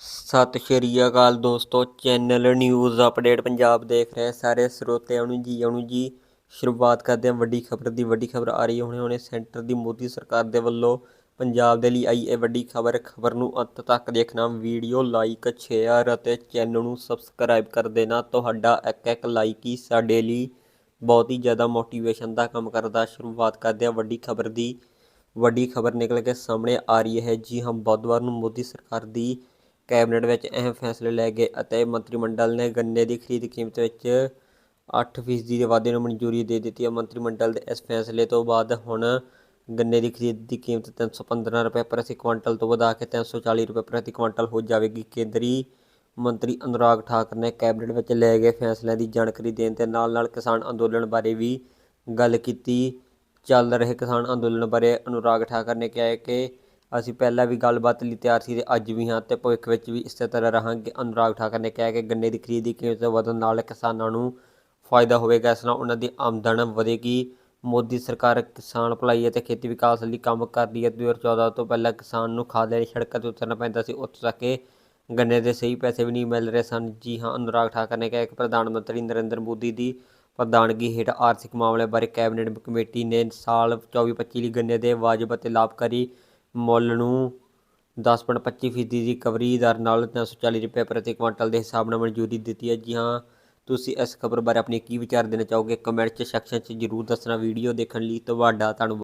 ਸਤਿ ਸ਼੍ਰੀ ਅਕਾਲ ਦੋਸਤੋ, channel news update Punjab ਦੇਖ ਰਹੇ ਸਾਰੇ ਸਰੋਤਿਆਂ ਨੂੰ ਜੀ ਆਉਣ ਜੀ, ਸ਼ੁਰੂਆਤ ਕਰਦੇ ਹਾਂ। ਵੱਡੀ ਖਬਰ ਦੀ, ਵੱਡੀ ਖਬਰ ਆ ਰਹੀ ਹੈ। ਹੁਣੇ ਹੁਣੇ ਸੈਂਟਰ ਦੀ ਮੋਦੀ ਸਰਕਾਰ ਦੇ ਵੱਲੋਂ ਪੰਜਾਬ ਦੇ ਲਈ ਆਈ ਇਹ ਵੱਡੀ ਖਬਰ ਖਬਰ ਨੂੰ ਅੰਤ ਤੱਕ ਦੇਖਣਾ। ਵੀਡੀਓ ਲਾਈਕ, ਸ਼ੇਅਰ ਅਤੇ ਚੈਨਲ ਨੂੰ ਸਬਸਕ੍ਰਾਈਬ ਕਰ ਦੇਣਾ। ਤੁਹਾਡਾ ਇੱਕ ਇੱਕ ਲਾਈਕ ਹੀ ਸਾਡੇ ਲਈ ਬਹੁਤ ਹੀ ਜ਼ਿਆਦਾ ਮੋਟੀਵੇਸ਼ਨ ਦਾ ਕੰਮ ਕਰਦਾ। ਸ਼ੁਰੂਆਤ ਕਰਦੇ ਹਾਂ ਵੱਡੀ ਖਬਰ ਦੀ। ਵੱਡੀ ਖਬਰ ਨਿਕਲ ਕੇ ਸਾਹਮਣੇ ਆ ਰਹੀ ਹੈ। ਜੀ ਹਾਂ, ਬੁੱਧਵਾਰ ਨੂੰ ਮੋਦੀ ਸਰਕਾਰ ਦੀ ਕੈਬਨਿਟ ਵਿੱਚ ਅਹਿਮ ਫੈਸਲੇ ਲਏ ਗਏ ਅਤੇ ਮੰਤਰੀ ਮੰਡਲ ਨੇ ਗੰਨੇ ਦੀ ਖਰੀਦ ਕੀਮਤ ਵਿੱਚ 8% ਦੇ ਵਾਧੇ ਨੂੰ ਮਨਜ਼ੂਰੀ ਦੇ ਦਿੱਤੀ ਹੈ। ਮੰਤਰੀ ਮੰਡਲ ਦੇ ਇਸ ਫੈਸਲੇ ਤੋਂ ਬਾਅਦ ਹੁਣ ਗੰਨੇ ਦੀ ਖਰੀਦ ਦੀ ਕੀਮਤ 315 ਰੁਪਏ ਪ੍ਰਤੀ ਕੁਇੰਟਲ ਤੋਂ ਵਧਾ ਕੇ 340 ਰੁਪਏ ਪ੍ਰਤੀ ਕੁਇੰਟਲ ਹੋ ਜਾਵੇਗੀ। ਕੇਂਦਰੀ ਮੰਤਰੀ ਅਨੁਰਾਗ ਠਾਕੁਰ ਨੇ ਕੈਬਨਿਟ ਵਿੱਚ ਲਏ ਗਏ ਫੈਸਲਿਆਂ ਦੀ ਜਾਣਕਾਰੀ ਦੇਣ ਦੇ ਨਾਲ ਨਾਲ ਕਿਸਾਨ ਅੰਦੋਲਨ ਬਾਰੇ ਵੀ ਗੱਲ ਕੀਤੀ। ਚੱਲ ਰਹੇ ਕਿਸਾਨ ਅੰਦੋਲਨ ਬਾਰੇ ਅਨੁਰਾਗ ਠਾਕੁਰ ਨੇ ਕਿਹਾ ਕਿ ਅਸੀਂ ਪਹਿਲਾਂ ਵੀ ਗੱਲਬਾਤ ਲਈ ਤਿਆਰ ਸੀ ਤੇ ਅੱਜ ਵੀ ਹਾਂ ਤੇ ਭਵਿੱਖ ਵਿੱਚ ਵੀ ਇਸੇ ਤਰ੍ਹਾਂ ਰਹਾਂਗੇ। ਅਨੁਰਾਗ ਠਾਕਰ ਨੇ ਕਿਹਾ ਕਿ ਗੰਨੇ ਦੀ ਖਰੀਦ ਦੀ ਕੀਮਤ ਵਧਣ ਨਾਲ ਕਿਸਾਨਾਂ ਨੂੰ ਫਾਇਦਾ ਹੋਵੇਗਾ। ਇਸ ਨਾਲ ਉਹਨਾਂ ਦੀ ਆਮਦਨ ਵਧੇਗੀ। ਮੋਦੀ ਸਰਕਾਰ ਕਿਸਾਨ ਭਲਾਈ ਅਤੇ ਖੇਤੀ ਵਿਕਾਸ ਲਈ ਕੰਮ ਕਰ ਰਹੀ ਹੈ 2014 ਤੋਂ ਪਹਿਲਾਂ ਕਿਸਾਨ ਨੂੰ ਖਾਦ ਲਈ ਸੜਕਾਂ 'ਤੇ ਉਤਰਨਾ ਪੈਂਦਾ ਸੀ। ਉੱਥੋਂ ਤੱਕ ਕਿ ਗੰਨੇ ਦੇ ਸਹੀ ਪੈਸੇ ਵੀ ਨਹੀਂ ਮਿਲ ਰਹੇ ਸਨ। ਜੀ ਹਾਂ, ਅਨੁਰਾਗ ਠਾਕੁਰ ਨੇ ਕਿਹਾ ਕਿ ਪ੍ਰਧਾਨ ਮੰਤਰੀ ਨਰਿੰਦਰ ਮੋਦੀ ਦੀ ਪ੍ਰਧਾਨਗੀ ਹੇਠ ਆਰਥਿਕ ਮਾਮਲੇ ਬਾਰੇ ਕੈਬਨਿਟ ਕਮੇਟੀ ਨੇ ਸਾਲ 24-25 ਲਈ ਗੰਨੇ ਦੇ ਵਾਜਬ ਅਤੇ ਲਾਭਕਾਰੀ ਮੁੱਲ ਨੂੰ 10.25 ਫੀਸਦੀ ਦੀ ਕਵਰੀ ਦਰ ਨਾਲ 340 ਰੁਪਏ ਪ੍ਰਤੀ ਕੁਇੰਟਲ ਦੇ ਹਿਸਾਬ ਨਾਲ ਮਨਜ਼ੂਰੀ ਦਿੱਤੀ ਹੈ। ਜੀ ਹਾਂ, ਤੁਸੀਂ ਇਸ ਖਬਰ ਬਾਰੇ ਆਪਣੇ ਕੀ ਵਿਚਾਰ ਦੇਣਾ ਚਾਹੋਗੇ? ਕਮੈਂਟ 'ਚ ਸੈਕਸ਼ਨ 'ਚ ਜਰੂਰ ਦੱਸਣਾ। ਵੀਡੀਓ ਦੇਖਣ ਲਈ ਤੁਹਾਡਾ ਧੰਨਵਾਦ।